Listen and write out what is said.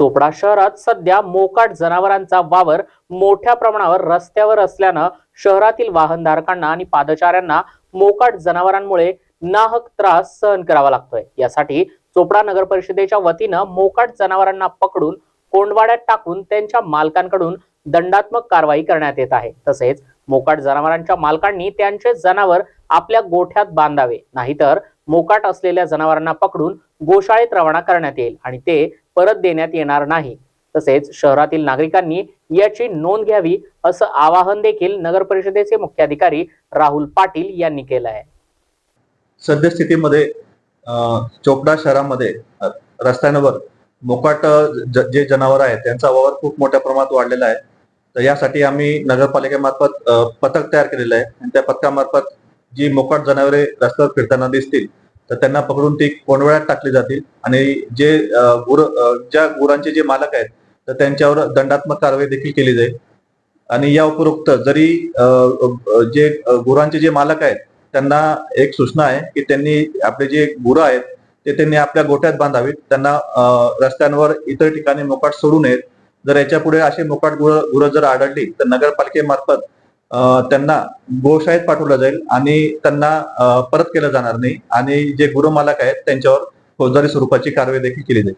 चोपडा शहरात सध्या मोकाट जनावरांचा वावर मोठ्या प्रमाणावर रस्त्यावर असल्यानं शहरातील वाहनधारकांना आणि पादचाऱ्यांना मोकाट जनावरांमुळे नाहक त्रास सहन करावा लागतोय. यासाठी चोपडा नगर परिषदेच्या वतीनं मोकाट जनावरांना पकडून कोंडवाड्यात टाकून त्यांच्या मालकांकडून दंडात्मक कारवाई करण्यात येत आहे. तसेच मोकाट जनावरांच्या मालकांनी त्यांचे जनावर आपल्या गोठ्यात बांधावे. नाहीतर मोकाट असलेल्या जनावरांना पकडून गोशाळेत रवाना करण्यात येईल आणि ते परत देण्यात येणार नाही. तसेच शहरातील नागरिकांनी याची नोंद घ्यावी असं आवाहन देखील नगर परिषदेचे मुख्याधिकारी राहुल पाटील यांनी केलं आहे सद्यस्थितीमध्ये अं, चोपडा शहरामध्ये रस्त्यांवर मोकाट जे जनावर आहेत त्यांचा वावर खूप मोठ्या प्रमाणात वाढलेला आहे. तर यासाठी आम्ही नगरपालिकेमार्फत पथक तयार केलेलं आहे. आणि त्या पथकामार्फत जी मोकाट जनावरे रस्त्यावर फिरताना दिसतील तर त्यांना पकडून ती कोंडवळ्यात टाकली जातील. आणि जे गुर ज्या गुरांचे जे मालक आहेत तर त्यांच्यावर दंडात्मक कारवाई देखील केली जाईल. आणि या उपरोक्त जरी जे गुरांचे जे मालक आहेत त्यांना एक सूचना आहे की त्यांनी आपले जे गुरं आहेत ते त्यांनी आपल्या गोठ्यात बांधावीत. त्यांना रस्त्यांवर इतर ठिकाणी मोकाट सोडू नयेत. जर याच्यापुढे असे मोकाट गुरं गुरं जर आढळली तर नगरपालिकेमार्फत त्यांना गोशाळेत पाठवलं जाईल आणि त्यांना परत केलं जाणार नाही आणि जे गुरु मालक आहेत त्यांच्यावर फौजदारी स्वरूपाची कारवाई देखील केली जाईल.